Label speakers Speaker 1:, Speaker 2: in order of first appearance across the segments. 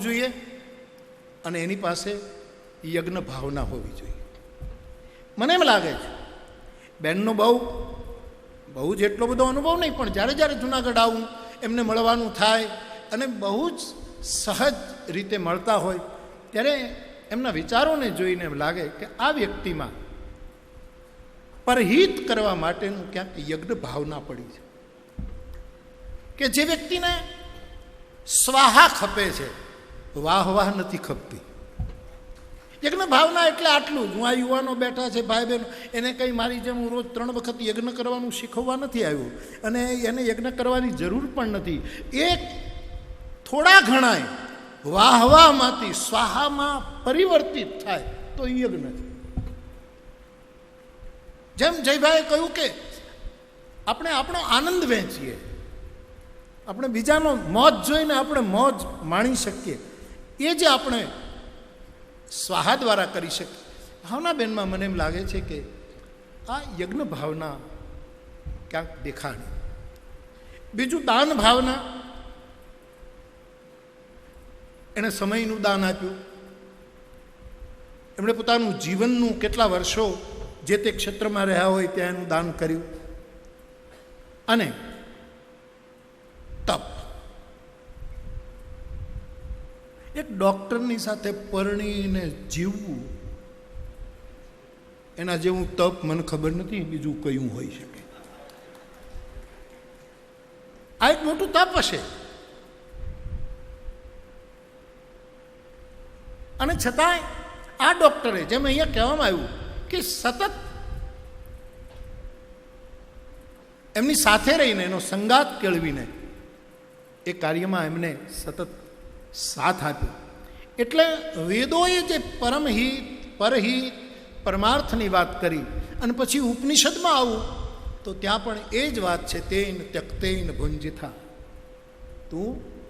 Speaker 1: હોવું જોઈએ અને એની પાસે યજ્ઞ ભાવના હોવી જોઈએ. મને એમ લાગે છે બેનનો બહુ બહુ જ એટલો બધો અનુભવ નહીં, પણ જ્યારે જ્યારે જુનાગઢ આવું, એમને મળવાનું થાય અને બહુ જ સહજ રીતે મળતા હોય, ત્યારે એમના વિચારોને જોઈને લાગે કે આ વ્યક્તિમાં પરહિત કરવા માટેનું ક્યાંક યજ્ઞ ભાવના પડી છે. કે જે વ્યક્તિને સ્વાહા ખપે છે વાહ વાહ નથી ખપતી. યજ્ઞ ભાવના એટલે આટલું. હું આ યુવાનો બેઠા છે, ભાઈ બહેનો, એને કંઈ મારી જેમ હું રોજ ત્રણ વખત યજ્ઞ કરવાનું શીખવવા નથી આવ્યું. અને એને યજ્ઞ કરવાની જરૂર પણ નથી. એક થોડા ઘણાય વાહવામાંથી સ્વાહામાં પરિવર્તિત થાય તો યજ્ઞ છે. જેમ જયભાઈએ કહ્યું કે આપણે આપણો આનંદ વહેંચીએ. આપણે બીજાનો મોજ જોઈને આપણે મોજ માણી શકીએ. એ જે આપણે સ્વાહા દ્વારા કરી શકીએ. ભાવનાબેનમાં મને એમ લાગે છે કે આ યજ્ઞ ભાવના ક્યાંક દેખાડી બીજું દાન ભાવના. એણે સમયનું દાન આપ્યું. એમણે પોતાનું જીવનનું કેટલા વર્ષો જે તે ક્ષેત્રમાં રહ્યા હોય ત્યાં એનું દાન કર્યું. અને તપ. એક ડૉક્ટરની સાથે પરણીને જીવવું, એના જેવું તપ મને ખબર નથી, બીજું કયું હોઈ શકે. આ એક મોટું તપ હશે. અને છતાંય આ ડૉક્ટરે, જેમ અહીંયા કહેવામાં આવ્યું કે સતત એમની સાથે રહીને, એનો સંગાત કેળવીને, એ કાર્યમાં એમને સતત સાથ આપ્યો એટલે વેદોએ જે પરમહિત, પરહિત, પરમાર્થની વાત કરી અને પછી ઉપનિષદમાં આવું, તો ત્યાં પણ એ જ વાત છે, તેન ત્યક્તેન ભુંજિથા. તું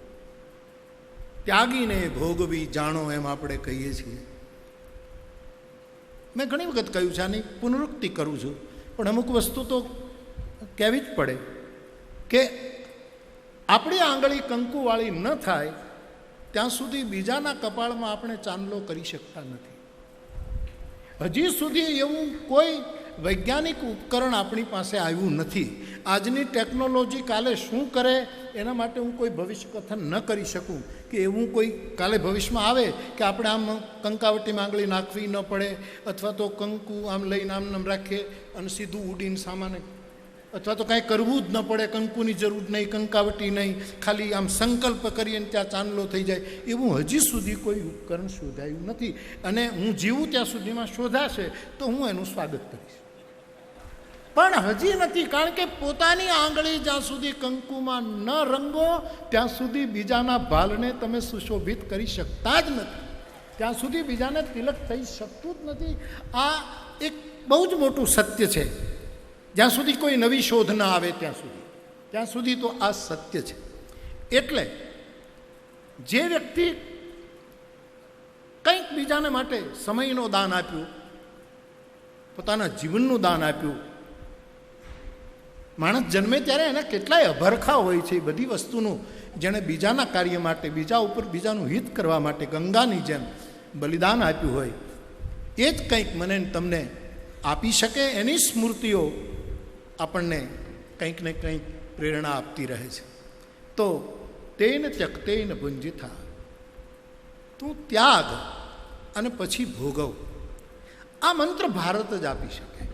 Speaker 1: ત્યાગીને ભોગવી જાણો એમ આપણે કહીએ છીએ. મેં ઘણી વખત કહ્યું છે, આની પુનરુક્તિ કરું છું, પણ અમુક વસ્તુ તો કહેવી જ પડે કે આપણી આંગળી કંકુવાળી ન થાય ત્યાં સુધી બીજાના કપાળમાં આપણે ચાંદલો કરી શકતા નથી. હજી સુધી એવું કોઈ વૈજ્ઞાનિક ઉપકરણ આપણી પાસે આવ્યું નથી. આજની ટેકનોલોજી કાલે શું કરે એના માટે હું કોઈ ભવિષ્ય કથન ન કરી શકું કે એવું કોઈ કાલે ભવિષ્યમાં આવે કે આપણે આમ કંકાવટી માંગળી નાખવી ન પડે અથવા તો કંકુ આમ લઈને આમ નામ રાખીએ અને સીધું ઉડીને સામાને અથવા તો કાંઈ કરવું જ ન પડે, કંકુની જરૂર નહીં, કંકાવટી નહીં, ખાલી આમ સંકલ્પ કરીએ ને ત્યાં ચાંદલો થઈ જાય. એવું હજી સુધી કોઈ ઉપકરણ શોધાયું નથી. અને હું જીવું ત્યાં સુધીમાં શોધાશે તો હું એનું સ્વાગત કરીશ. પણ હજી નથી, કારણ કે પોતાની આંગળી જ્યાં સુધી કંકુમાં ન રંગો, ત્યાં સુધી બીજાના ભાલને તમે સુશોભિત કરી શકતા જ નથી. ત્યાં સુધી બીજાને તિલક થઈ શકતું જ નથી. આ એક બહુ જ મોટું સત્ય છે. જ્યાં સુધી કોઈ નવી શોધ ન આવે ત્યાં સુધી. ત્યાં સુધી તો આ સત્ય છે. એટલે જે વ્યક્તિ કંઈક બીજાને માટે સમયનું દાન આપ્યું, પોતાના જીવનનું દાન આપ્યું, માણસ જન્મે ત્યારે એના કેટલાય અભરખા હોય છે બધી વસ્તુનું, જેણે બીજાના કાર્ય માટે, બીજા ઉપર બીજાનું હિત કરવા માટે ગંગાની જેમ બલિદાન આપ્યું હોય, એ જ કંઈક મને તમને આપી શકે એની સ્મૃતિઓ આપણને કંઈક ને કંઈક પ્રેરણા આપતી રહે છે. તો તેન ત્યક્તેન ભુંજિથા. તું ત્યાગ અને પછી ભોગવ. આ મંત્ર ભારત જ આપી શકે.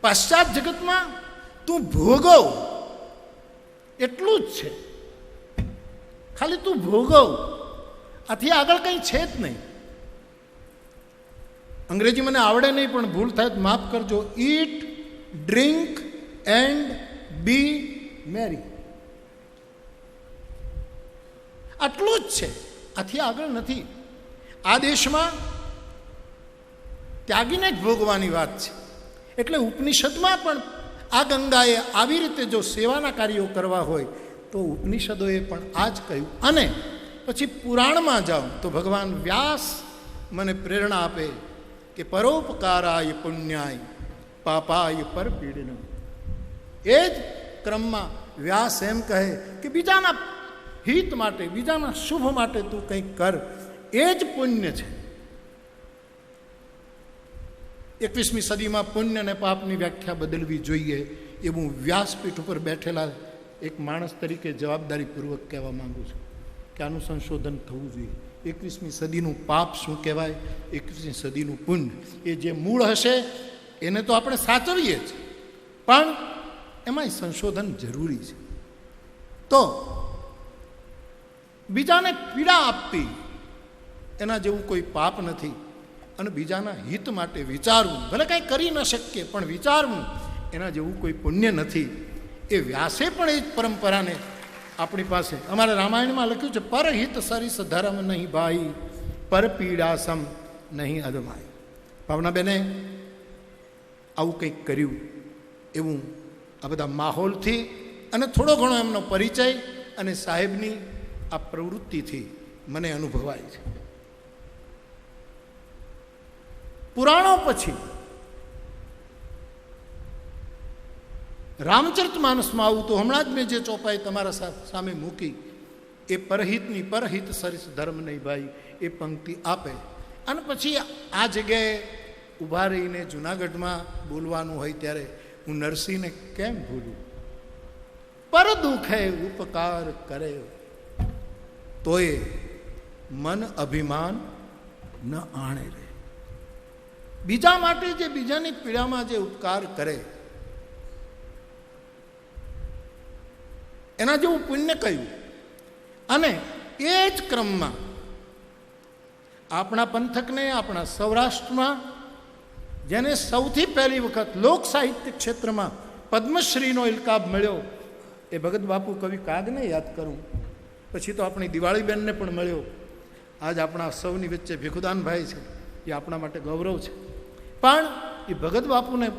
Speaker 1: પાશ્ચાત જગતમાં તું ભોગવ એટલું જ છે. ખાલી તું ભોગવ. આથી આગળ કંઈ છે જ નહીં. અંગ્રેજી મને આવડે નહીં, પણ ભૂલ થાય માફ કરજો. ઈટ ડ્રિંક એન્ડ બી મેરી આટલું જ છે. આથી આગળ નથી. આ દેશમાં ત્યાગીને જ ભોગવાની વાત છે. એટલે ઉપનિષદમાં પણ આ ગંગાએ આવી રીતે જો સેવાના કાર્યો કરવા હોય, તો ઉપનિષદોએ પણ આ જ કહ્યું. અને પછી પુરાણમાં જાઉં તો ભગવાન વ્યાસ મને પ્રેરણા આપે. કે પરોપકારાય પુણ્યાય પાપાય પર પીડનમ એ જ ક્રમમાં વ્યાસ એમ કહે કે બીજાના હિત માટે, બીજાના શુભ માટે તું કંઈક કર. એ જ પુણ્ય છે. એકવીસમી સદીમાં પુણ્ય અને પાપની વ્યાખ્યા બદલવી જોઈએ એ હું વ્યાસપીઠ ઉપર બેઠેલા એક માણસ તરીકે જવાબદારીપૂર્વક કહેવા માંગુ છું કે આનું સંશોધન થવું જોઈએ. એકવીસમી સદીનું પાપ શું કહેવાય? એકવીસમી સદીનું પુણ્ય એ જે મૂળ હશે, એને તો આપણે સાચવીએ જ. પણ એમાંય સંશોધન જરૂરી છે. તો બીજાને પીડા આપવી એના જેવું કોઈ પાપ નથી. અને બીજાના હિત માટે વિચારવું, ભલે કાંઈ કરી ન શકીએ, પણ વિચારવું, એના જેવું કોઈ પુણ્ય નથી. એ વ્યાસે પણ એ જ પરંપરાને આપણી પાસે. અમારા રામાયણમાં લખ્યું છે, પરહિત સરિસ ધર્મ નહીં ભાઈ, પર પીડાસમ નહીં અદમાય. ભાવનાબેને આવું કંઈક કર્યું, એવું આ બધા માહોલથી અને થોડો ઘણો એમનો પરિચય અને સાહેબની આ પ્રવૃત્તિથી મને અનુભવાય છે. પુરાણો પછી રામચરિત માનસમાં આવું તો હમણાં જ મેં જે ચોપાઈ તમારા સામે મૂકી, એ પરહિતની પરહિત સરિસ ધર્મ નહીં ભાઈ, એ પંક્તિ આપે. અને પછી આ જગ્યાએ ઊભા રહીને જુનાગઢમાં બોલવાનું હોય ત્યારે હું નરસિંહને કેમ ભૂલું? પર દુઃખે ઉપકાર કરે. તોય મન અભિમાન ન આણે રે બીજા માટે જે બીજાની પીડામાં જે ઉપકાર કરે એના જેવું પુણ્ય કહ્યું. અને એ જ ક્રમમાં આપણા પંથકને, આપણા સૌરાષ્ટ્રમાં, જેને સૌથી પહેલી વખત લોક સાહિત્ય ક્ષેત્રમાં પદ્મશ્રીનો ઇલકાબ મળ્યો, એ ભગત બાપુ કવિ કાગને યાદ કરું. પછી તો આપણી દિવાળીબેનને પણ મળ્યો. આજ આપણા સૌની વચ્ચે ભીખુદાનભાઈ છે, એ આપણા માટે ગૌરવ છે. પણ એ ભગત બાપુને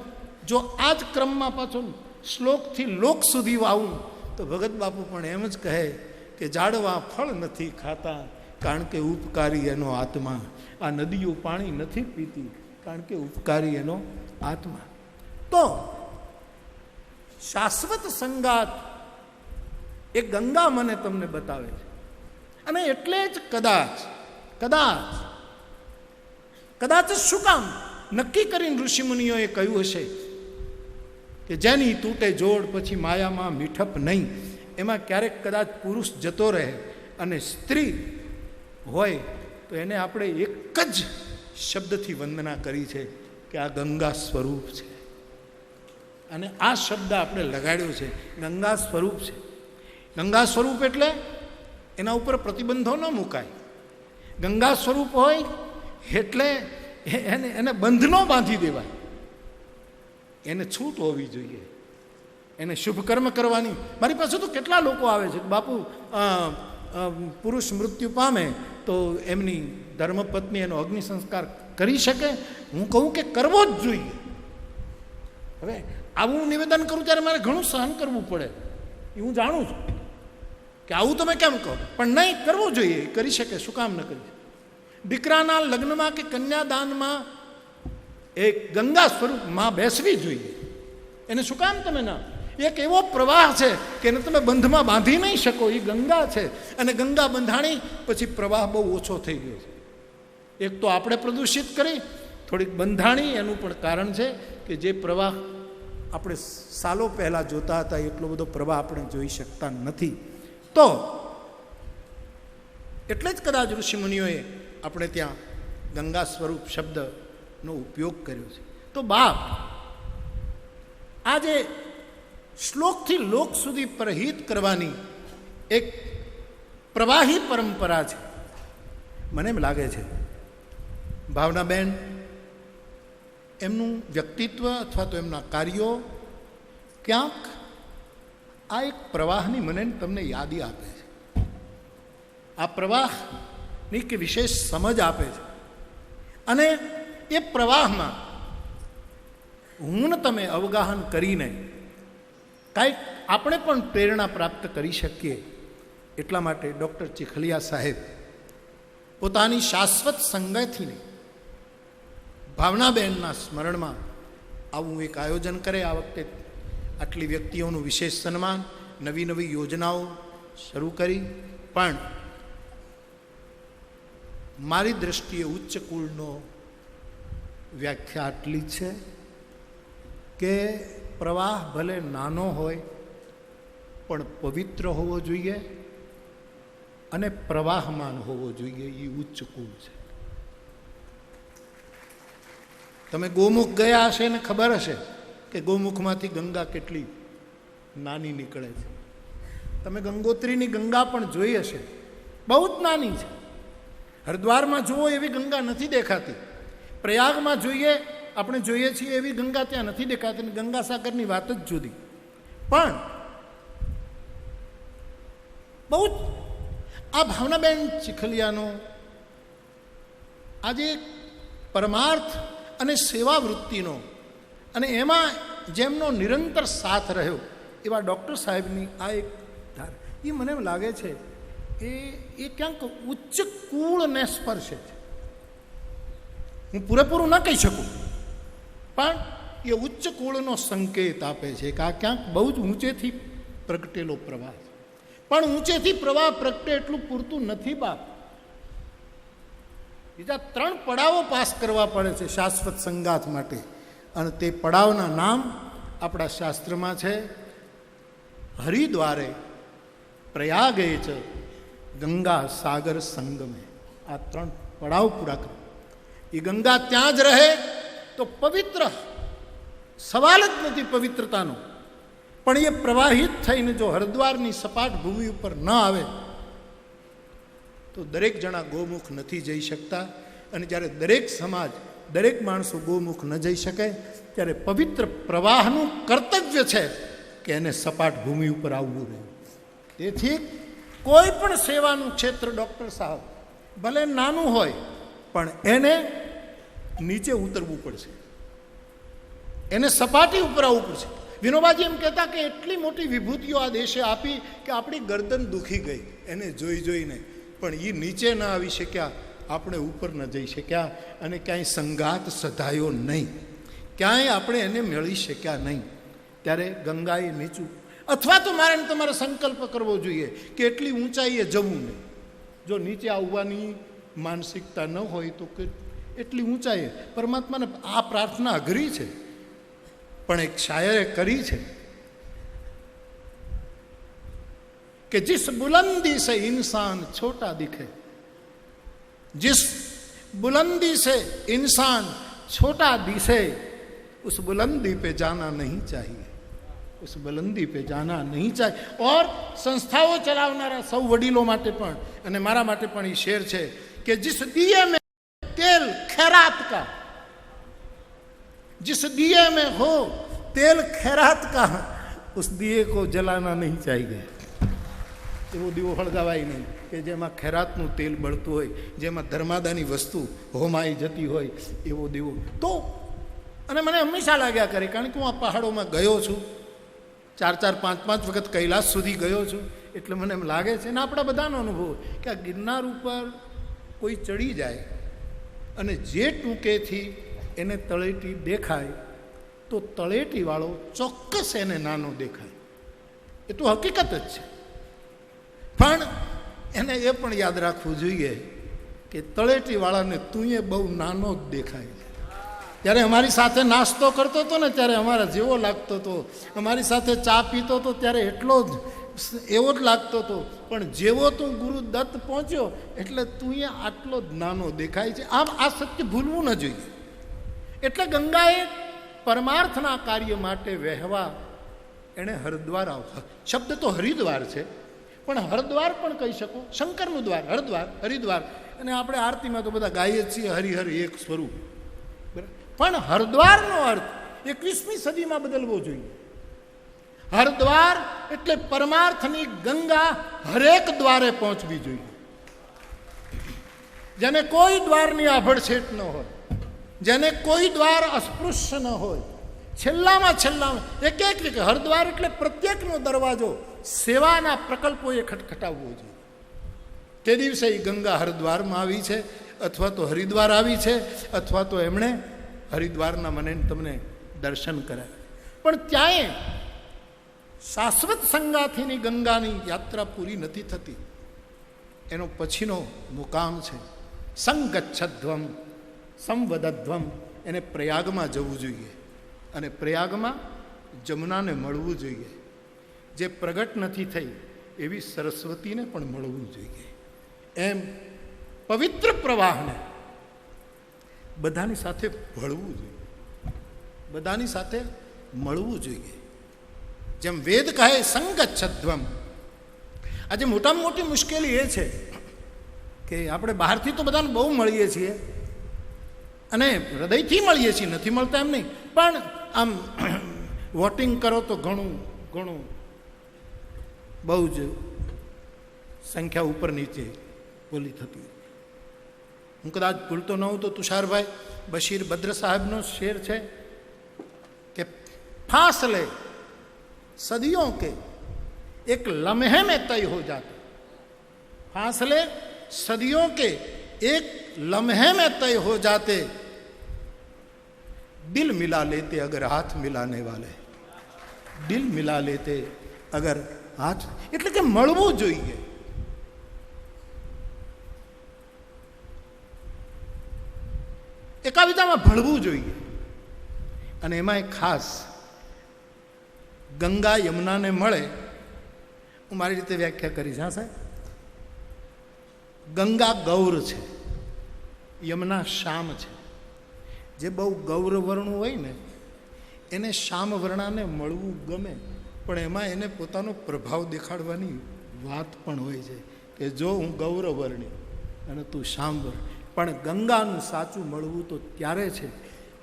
Speaker 1: જો આ જ ક્રમમાં પાછો શ્લોકથી લોક સુધી વાવું તો ભગત બાપુ પણ એમ જ કહે કે ઝાડવા ફળ નથી ખાતા, કારણ કે ઉપકારી એનો આત્મા. આ નદીઓ પાણી નથી પીતી, કારણ કે ઉપકારી એનો આત્મા. તો શાશ્વત સંગાત એ ગંગા મને તમને બતાવે છે. અને એટલે જ કદાચ કદાચ કદાચ શું કામ? નક્કી કરીને ઋષિમુનિઓએ કહ્યું હશે કે જેની તૂટે જોડ પછી માયામાં મીઠપ નહીં. એમાં ક્યારેક કદાચ પુરુષ જતો રહે અને સ્ત્રી હોય તો એને આપણે એક જ શબ્દથી વંદના કરી છે કે આ ગંગા સ્વરૂપ છે. અને આ શબ્દ આપણે લગાડ્યો છે, ગંગા સ્વરૂપ છે. ગંગા સ્વરૂપ એટલે એના ઉપર પ્રતિબંધો ન મુકાય. ગંગા સ્વરૂપ હોય એટલે એને એને બંધ ન બાંધી દેવાય. એને છૂટ હોવી જોઈએ. એને શુભ કર્મ કરવાની. મારી પાસે તો કેટલા લોકો આવે છે બાપુ પુરુષ મૃત્યુ પામે તો એમની ધર્મપત્ની એનો અગ્નિ સંસ્કાર કરી શકે? હું કહું કે કરવો જ જોઈએ. હવે આવું નિવેદન કરું ત્યારે મારે ઘણું સહન કરવું પડે. એ હું જાણું છું કે આવું તમે કેમ કહો? પણ નહીં, કરવું જોઈએ. કરી શકે, શું કામ ન કરી? દીકરાના લગ્નમાં કે કન્યાદાનમાં એક ગંગા સ્વરૂપમાં બેસવી જોઈએ. એને શું કામ તમે ના? એક એવો પ્રવાહ છે કે એને તમે બંધમાં બાંધી નહીં શકો, એ ગંગા છે. અને ગંગા બંધાણી પછી પ્રવાહ બહુ ઓછો થઈ ગયો છે. એક તો આપણે પ્રદૂષિત કરી, થોડીક બંધાણી એનું પણ કારણ છે કે જે પ્રવાહ આપણે સાલો પહેલાં જોતા હતા, એટલો બધો પ્રવાહ આપણે જોઈ શકતા નથી. તો એટલે જ કદાચ ઋષિમુનિઓએ આપણે ત્યાં ગંગા સ્વરૂપ શબ્દનો ઉપયોગ કર્યો છે. તો બાપ, આજે શ્લોકથી લોક સુધી પ્રહિત કરવાની એક પ્રવાહી પરંપરા છે. મને એમ લાગે છે ભાવનાબેન એમનું વ્યક્તિત્વ અથવા તો એમના કાર્યો ક્યાંક આ એક પ્રવાહની મને તમને યાદી આપે છે. આ પ્રવાહની કે વિશેષ સમજ આપે છે. અને એ પ્રવાહમાં હું તમે અવગાહન કરીને કાંઈક આપણે પણ પ્રેરણા પ્રાપ્ત કરી શકીએ. એટલા માટે ડૉક્ટર ચીખલિયા સાહેબ પોતાની શાશ્વત સંગતિને ભાવનાબહેનના સ્મરણમાં આવું એક આયોજન કરે. આ વખતે આટલી વ્યક્તિઓનું વિશેષ સન્માન, નવી નવી યોજનાઓ શરૂ કરી. પણ મારી દ્રષ્ટિએ ઉચ્ચ કુળનો વ્યાખ્યા આટલી છે કે પ્રવાહ ભલે નાનો હોય, પણ પવિત્ર હોવો જોઈએ અને પ્રવાહમાન હોવો જોઈએ એ ઉચ્ચ કુળ છે. તમે ગોમુખ ગયા હશે ને ખબર હશે કે ગોમુખમાંથી ગંગા કેટલી નાની નીકળે છે. તમે ગંગોત્રીની ગંગા પણ જોઈ હશે. બહુ જ નાની છે. હરિદ્વારમાં જુઓ એવી ગંગા નથી દેખાતી. પ્રયાગમાં જોઈએ, આપણે જોઈએ છીએ એવી ગંગા ત્યાં નથી દેખાતી ગંગા સાગરની વાત જ જુદી. પણ બહુ આ ભાવનાબેન ચીખલિયાનો આજે પરમાર્થ અને સેવા વૃત્તિનો અને એમાં જેમનો નિરંતર સાથ રહ્યો, એવા ડૉક્ટર સાહેબની આ એક ધાર એ મને લાગે છે એ એ ક્યાંક ઉચ્ચ કુળને સ્પર્શે છે. હું પૂરેપૂરું ન કહી શકું. પણ એ ઉચ્ચ કુળનો સંકેત આપે છે કે આ ક્યાંક બહુ જ ઊંચેથી પ્રગટેલો પ્રવાહ પણ ઊંચેથી પ્રવાહ પ્રગટે એટલું પૂરતું નથી બાપ. બીજા ત્રણ પડાવો પાસ કરવા પડે છે શાશ્વત સંગાથ માટે. અને તે પડાવના નામ આપણા શાસ્ત્રમાં છે, હરિદ્વારે પ્રયાગે છે ગંગા સાગર સંગમે. આ ત્રણ પડાવ પૂરા કરે. એ ગંગા ત્યાં જ રહે તો પવિત્ર. સવાલ જ નથી પવિત્રતાનો. પણ એ પ્રવાહિત થઈને જો હરિદ્વારની સપાટ ભૂમિ ઉપર ન આવે, તો દરેક જણા ગોમુખ નથી જઈ શકતા. અને જ્યારે દરેક સમાજ, દરેક માણસો ગોમુખ ન જઈ શકે, ત્યારે પવિત્ર પ્રવાહનું કર્તવ્ય છે કે એને સપાટ ભૂમિ ઉપર આવવું રહે તેથી કોઈ પણ સેવાનું ક્ષેત્ર ડૉક્ટર સાહેબ, ભલે નાનું હોય, પણ એને નીચે ઉતરવું પડશે. એને સપાટી ઉપર આવવું પડશે. વિનોબાજી એમ કહેતા કે એટલી મોટી વિભૂતિઓ આ દેશે આપી કે આપણી ગરદન દુખી ગઈ. એને જોઈ જોઈને. પણ એ નીચે ન આવી શક્યા. આપણે ઉપર ન જઈ શક્યા. અને ક્યાંય સંગાત સધાયો નહીં. ક્યાંય આપણે એને મેળવી શક્યા નહીં. ત્યારે ગંગાએ નીચું. અથવા તો મારે તમારે સંકલ્પ કરવો જોઈએ કે એટલી ઊંચાઈએ જવું નહીં. જો નીચે આવવાની માનસિકતા ન હોય તો કે એટલી ઊંચાઈએ પરમાત્માને આ પ્રાર્થના અઘરી છે પણ એક શાયરે કરી છે कि जिस बुलंदी से इंसान छोटा दिखे जिस बुलंदी से इंसान छोटा दिखे उस बुलंदी पे जाना नहीं चाहिए उस बुलंदी पे जाना નહીં चाहिए और સંસ્થાઓ ચલાવનારા સૌ વડીલો માટે પણ અને મારા માટે પણ એ શેર છે કે जिस दिए में तेल खैरात का जिस दिए में हो तेल खैरात का उस दिए को जलाना नहीं चाहिए એવો દીવો હળગાવાય નહીં કે જેમાં ખૈરાતનું તેલ બળતું હોય જેમાં ધર્માદાની વસ્તુ હોમાઈ જતી હોય એવો દીવો તો અને મને હંમેશા લાગ્યા કરે કારણ કે હું આ પહાડોમાં ગયો છું ચાર ચાર પાંચ પાંચ વખત કૈલાસ સુધી ગયો છું એટલે મને એમ લાગે છે ને આપણા બધાનો અનુભવ કે આ ગિરનાર ઉપર કોઈ ચડી જાય અને જે ટૂંકેથી એને તળેટી દેખાય, તો તળેટીવાળો ચોક્કસ એને નાનો દેખાય. એ તો હકીકત જ છે. પણ એને એ પણ યાદ રાખવું જોઈએ કે તળેટીવાળાને તું બહુ નાનો જ દેખાય. ત્યારે અમારી સાથે નાસ્તો કરતો હતો ને, ત્યારે અમારા જેવો લાગતો હતો. અમારી સાથે ચા પીતો હતો, ત્યારે એટલો જ એવો જ લાગતો હતો. પણ જેવો તું ગુરુ દત્ત પહોંચ્યો, એટલે તું એ આટલો જ નાનો દેખાય છે. આમ આ સત્ય ભૂલવું ન જોઈએ. એટલે ગંગાએ પરમાર્થના કાર્ય માટે વહેવા એણે હરિદ્વાર આવ શબ્દ તો હરિદ્વાર છે. પણ હરદ્વાર પણ કહી શકો. શંકરનું દ્વાર, હરદ્વાર, હરિદ્વાર. અને આપણે આરતીમાં તો બધા ગાઈએ છીએ હરિહર એક સ્વરૂપ. પણ હરદ્વારનો અર્થ એકવીસમી સદીમાં બદલવો જોઈએ. હરદ્વાર એટલે પરમાર્થની ગંગા હરેક દ્વારે પહોંચવી જોઈએ. જેને કોઈ દ્વારની આભડછેટ ન હોય, જેને કોઈ દ્વાર અસ્પૃશ્ય ન હોય, છેલ્લામાં છેલ્લામાં, એક એક રીતે હરદ્વાર એટલે પ્રત્યેકનો દરવાજો સેવાના પ્રકલ્પોએ ખટખટાવવો જોઈએ. તે દિવસે એ ગંગા હરિદ્વારમાં આવી છે, અથવા તો હરિદ્વાર આવી છે, અથવા તો એમણે હરિદ્વારના મને તમને દર્શન કરાવ્યા. પણ ત્યાંય શાશ્વત સંગાથીની ગંગાની યાત્રા પૂરી નથી થતી. એનો પછીનો મુકામ છે. સંગચ્છધ્વમ સંવદધ્વમ એને પ્રયાગમાં જવું જોઈએ. અને પ્રયાગમાં જમુનાને મળવું જોઈએ. જે પ્રગટ નથી થઈ, એવી સરસ્વતીને પણ મળવું જોઈએ. એમ પવિત્ર પ્રવાહને બધાની સાથે ભળવું જોઈએ. બધાની સાથે મળવું જોઈએ. જેમ વેદ કહે સંગચ્છધ્વમ આજે મોટામાં મોટી મુશ્કેલી એ છે કે આપણે બહારથી તો બધાને બહુ મળીએ છીએ અને હૃદયથી મળીએ છીએ, નથી મળતા એમ નહીં. પણ આમ વોટિંગ કરો તો ઘણું ઘણું બહુ જ સંખ્યા ઉપર નીચે બોલી થતી. હું કદાચ ભૂલતો ન હોઉં તો તુષારભાઈ, બશીર, ભદ્ર સાહેબનો શેર છે કે ફાસલે सदियों के एक लम्हे में तय हो जाते। फासले सदियों के एक लम्हे में तय हो जाते। दिल मिला लेते अगर हाथ मिलाने वाले। दिल मिला लेते અગર હાથ એટલે કે एक જોઈએ में ભળવું જોઈએ અને એમાં એક ખાસ ગંગા યમુનાને મળે, હું મારી રીતે વ્યાખ્યા કરીશ. હા, સાહેબ? ગંગા ગૌર છે. યમુના શામ છે. જે બહુ ગૌરવર્ણું હોય ને, એને શામવર્ણાને મળવું ગમે, પણ એમાં એને પોતાનો પ્રભાવ દેખાડવાની વાત પણ હોય છે કે જો હું ગૌરવર્ણી અને તું શ્યામવર્ણ. પણ ગંગાનું સાચું મળવું તો ત્યારે છે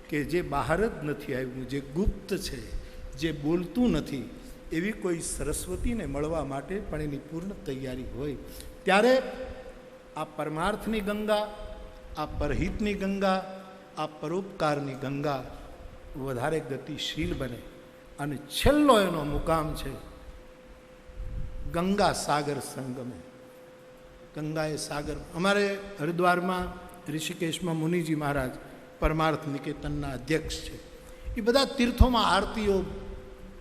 Speaker 1: કે જે બહાર જ નથી આવ્યું, જે ગુપ્ત છે જે બોલતું નથી, એવી કોઈ સરસ્વતીને મળવા માટે પણ એની પૂર્ણ તૈયારી હોય. ત્યારે આ પરમાર્થની ગંગા, આ પરહિતની ગંગા, આ પરોપકારની ગંગા વધારે ગતિશીલ બને. અને છેલ્લો એનો મુકામ છે ગંગા સાગર સંગમે. ગંગા એ સાગર, અમારે હરિદ્વારમાં ઋષિકેશમાં મુનિજી મહારાજ પરમાર્થ નિકેતનના અધ્યક્ષ છે. એ બધા તીર્થોમાં આરતીઓ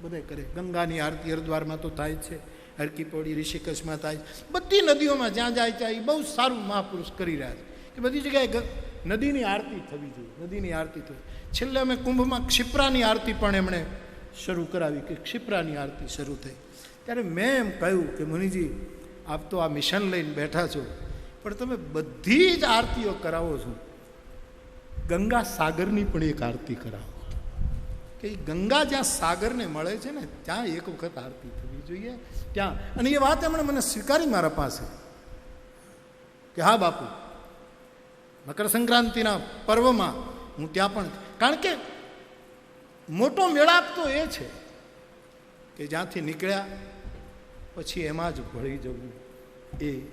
Speaker 1: બધે કરે. ગંગાની આરતી હરિદ્વારમાં તો થાય છે, હરકી પૌડી ઋષિકેશમાં થાય છે. બધી નદીઓમાં જ્યાં જાય ત્યાં એ બહુ સારું મહાપુરુષ કરી રહ્યા છે. કે બધી જગ્યાએ નદીની આરતી થવી જોઈએ, નદીની આરતી થવી છેલ્લે અમે કુંભમાં ક્ષિપ્રાની આરતી પણ એમણે શરૂ કરાવી કે ક્ષિપ્રાની આરતી શરૂ થઈ. ત્યારે મેં એમ કહ્યું કે મુનિજી, આપ તો આ મિશન લઈને બેઠા છો, પણ તમે બધી જ આરતીઓ કરાવો છો. ગંગા સાગરની પણ એક આરતી કરાવો. કે ગંગા જ્યાં સાગરને મળે છે ને, ત્યાં એક વખત આરતી થવી જોઈએ. ત્યાં, અને એ વાત એમણે મને સ્વીકારી મારા પાસે. કે હા બાપુ, મકર સંક્રાંતિના પર્વમાં હું ત્યાં પણ, કારણ કે મોટો મેળાપ તો એ છે કે જ્યાંથી નીકળ્યા પછી એમાં જ ભળી જવું. એ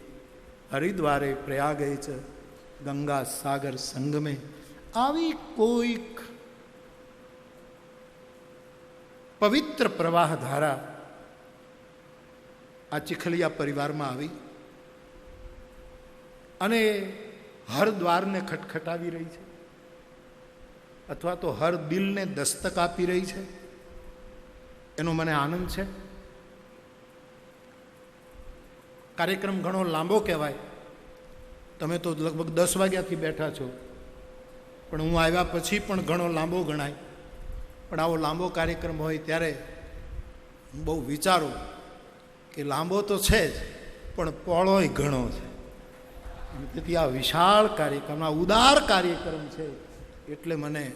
Speaker 1: હરિદ્વારે પ્રયાગે છે ગંગા સાગર સંગમે. આવી કોઈક પવિત્ર પ્રવાહ ધારા આ ચીખલિયા પરિવારમાં આવી અને હર દ્વારને ખટખટાવી રહી છે. અથવા તો હર દિલને દસ્તક આપી રહી છે. એનો મને આનંદ છે. કાર્યક્રમ ઘણો લાંબો કહેવાય. તમે તો લગભગ દસ વાગ્યાથી બેઠા છો. પણ હું આવ્યા પછી પણ ઘણો લાંબો ગણાય. પણ આવો લાંબો કાર્યક્રમ હોય ત્યારે હું બહુ વિચારું કે લાંબો તો છે જ, પણ પહોળોય ઘણો છે. તેથી આ વિશાળ કાર્યક્રમ, આ ઉદાર કાર્યક્રમ છે એટલે મને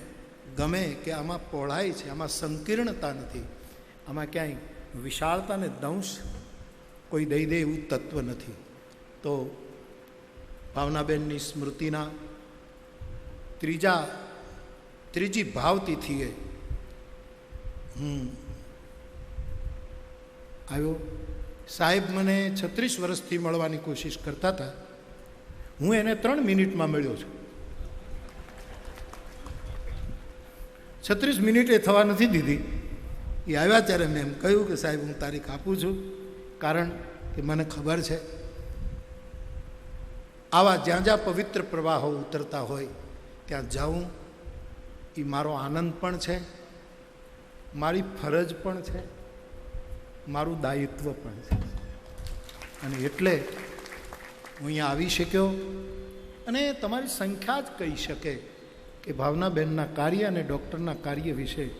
Speaker 1: ગમે કે આમાં પહોળાઈ છે, આમાં સંકીર્ણતા નથી. આમાં ક્યાંય વિશાળતા ને દંશ કોઈ દઈ દે એવું તત્વ નથી. તો ભાવનાબેનની સ્મૃતિના ત્રીજા, ત્રીજી ભાવતિથિએ આવ્યો. સાહેબ મને છત્રીસ વર્ષથી મળવાની કોશિશ કરતા હતા. હું એને ત્રણ મિનિટમાં મળ્યો છું. છત્રીસ મિનિટે થવા નથી દીધી. એ આવ્યા ત્યારે મેં એમ કહ્યું કે સાહેબ, હું તારીખ આપું છું. કારણ કે મને ખબર છે, આવા જ્યાં જ્યાં પવિત્ર પ્રવાહો ઉતરતા હોય, ત્યાં જાઉં. એ મારો આનંદ પણ છે. મારી ફરજ પણ છે, મારું દાયિત્વ પણ છે. અને એટલે હું અહીંયા આવી શક્યો અને તમારી સંખ્યા જ કહી શકે કે ભાવનાબેનના કાર્ય અને ડૉક્ટરના કાર્ય વિશે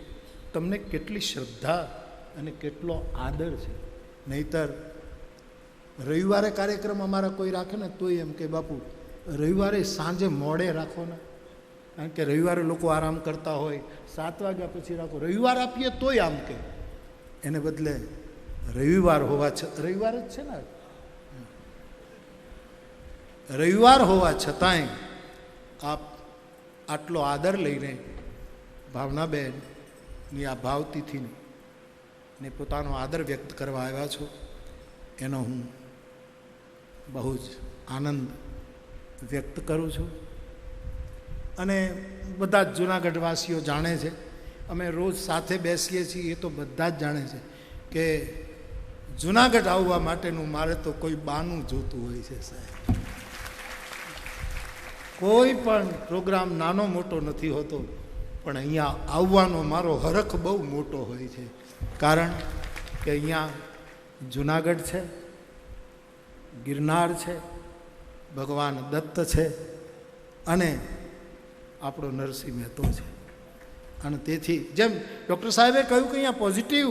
Speaker 1: તમને કેટલી શ્રદ્ધા અને કેટલો આદર છે. નહીતર રવિવારે કાર્યક્રમ અમારા કોઈ રાખે ને તોય એમ કે બાપુ, રવિવારે સાંજે મોડે રાખો ને. કારણ કે રવિવારે લોકો આરામ કરતા હોય, સાત વાગ્યા પછી રાખો, રવિવાર આપીએ તોય આમ કે. એને બદલે રવિવાર હોવા છ, રવિવાર જ છે ને રવિવાર હોવા છતાંય આપ આટલો આદર લઈને ભાવનાબેનની આ ભાવતિથિની, ને પોતાનો આદર વ્યક્ત કરવા આવ્યા છો, એનો હું બહુ જ આનંદ વ્યક્ત કરું છું. અને બધા જ જૂનાગઢવાસીઓ જાણે છે. અમે રોજ સાથે બેસીએ છીએ, એ તો બધા જ જાણે છે કે જૂનાગઢ આવવા માટેનું મારે તો કોઈ બાનું જોતું હોય છે, સાહેબ. કોઈ પણ પ્રોગ્રામ નાનો મોટો નથી હોતો, પણ અહીંયા આવવાનો મારો હરખ બહુ મોટો હોય છે. કારણ કે અહીંયા જુનાગઢ છે, ગિરનાર છે, ભગવાન દત્ત છે, અને આપણો નરસિંહ મહેતો છે. અને તેથી જેમ ડૉક્ટર સાહેબે કહ્યું કે અહીંયા પોઝિટિવ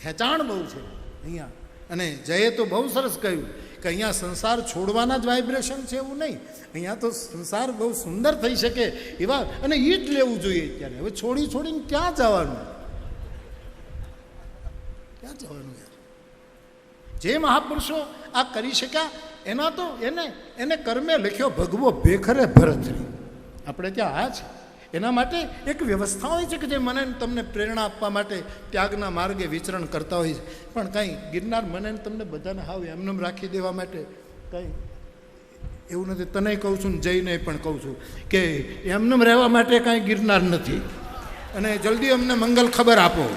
Speaker 1: ખેંચાણ બહુ છે અહીંયા. અને જયે તો બહુ સરસ કહ્યું કે અહીંયા સંસાર છોડવાના જ વાઇબ્રેશન છે એવું નહીં. અહીંયા તો સંસાર બહુ સુંદર થઈ શકે એવા અને એ જ લેવું જોઈએ અત્યારે. હવે છોડી છોડીને ક્યાં જવાનું? ક્યાં જવાનું યાર? જે મહાપુરુષો આ કરી શક્યા, એના તો એને એને કર્મે લખ્યો ભગવો ભેખરે ભરતરી આપણે ત્યાં આ છે. એના માટે એક વ્યવસ્થા હોય છે કે જે મને તમને પ્રેરણા આપવા માટે ત્યાગના માર્ગે વિચરણ કરતા હોય છે. પણ કાંઈ ગિરનાર મને તમને બધાને હાવ એમને રાખી દેવા માટે કંઈ એવું નથી. તને કહું છું જઈને પણ કહું છું કે એમને રહેવા માટે કાંઈ ગિરનાર નથી. અને જલ્દી અમને મંગલ ખબર આપો.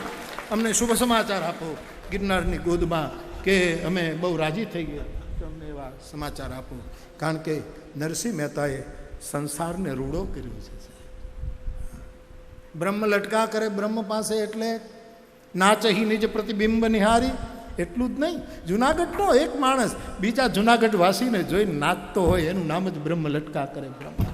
Speaker 1: અમને શુભ સમાચાર આપો ગિરનારની ગોદમાં કે અમે બહુ રાજી થઈ ગયા. તો અમને એવા સમાચાર આપો. કારણ કે નરસિંહ મહેતાએ સંસારને રૂડો કર્યો છે બ્રહ્મ લટકા કરે, બ્રહ્મ પાસે એટલે નાચહી નિજ પ્રતિબિંબ નિહારી, એટલું જ નહીં. જુનાગઢનો એક માણસ, બીજા જુનાગઢ વાસીને જોઈને નાચતો હોય, એનું નામ જ બ્રહ્મ લટકા કરે બ્રહ્મ.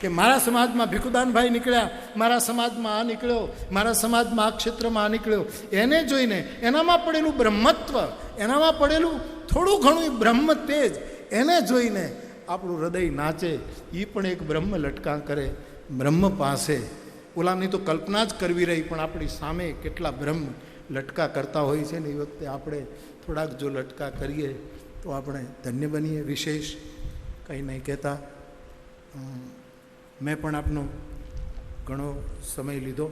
Speaker 1: કે મારા સમાજમાં ભીખુદાનભાઈ નીકળ્યા, મારા સમાજમાં આ નીકળ્યો, મારા સમાજમાં આ ક્ષેત્રમાં આ નીકળ્યો. એને જોઈને એનામાં પડેલું બ્રહ્મત્વ, એનામાં પડેલું થોડું ઘણું બ્રહ્મ તેજ, એને જોઈને આપણું હૃદય નાચે એ પણ એક બ્રહ્મ લટકા કરે, બ્રહ્મ પાસે. ઓલાની તો કલ્પના જ કરવી રહી, પણ આપણી સામે કેટલા બ્રહ્મ લટકા કરતા હોય છે ને, એ વખતે આપણે થોડાક જો લટકા કરીએ, તો આપણે ધન્ય બનીએ વિશેષ. કંઈ નહીં કહેતા. મેં પણ આપનો ઘણો સમય લીધો.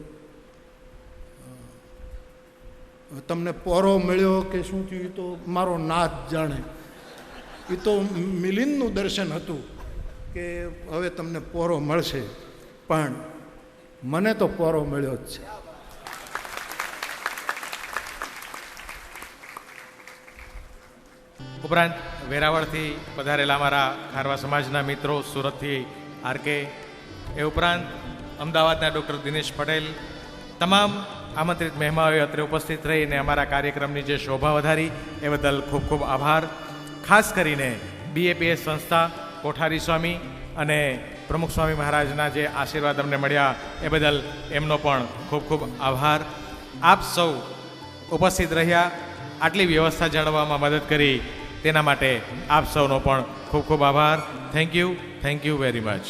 Speaker 1: તમને પોરો મળ્યો કે શું થયું તો મારો નાથ જાણે. એ તો મિલિંદનું દર્શન હતું કે હવે તમને પોરો મળશે. પણ મને તો પોરો મળ્યો જ છે.
Speaker 2: ઉપરાંત વેરાવળથી પધારેલા અમારા ખારવા સમાજના મિત્રો સુરતથી આરકે, એ ઉપરાંત અમદાવાદના ડૉક્ટર દિનેશ પટેલ, તમામ આમંત્રિત મહેમાનોએ અત્રે ઉપસ્થિત રહીને અમારા કાર્યક્રમની જે શોભા વધારી, એ બદલ ખૂબ ખૂબ આભાર. ખાસ કરીને બીએપીએસ સંસ્થા, કોઠારી સ્વામી અને પ્રમુખ સ્વામી મહારાજના જે આશીર્વાદ અમને મળ્યા એ બદલ એમનો પણ ખૂબ ખૂબ આભાર. આપ સૌ ઉપસ્થિત રહ્યા, આટલી વ્યવસ્થા જાળવવામાં મદદ કરી, તેના માટે આપ સૌનો પણ ખૂબ ખૂબ આભાર. Thank you thank you very much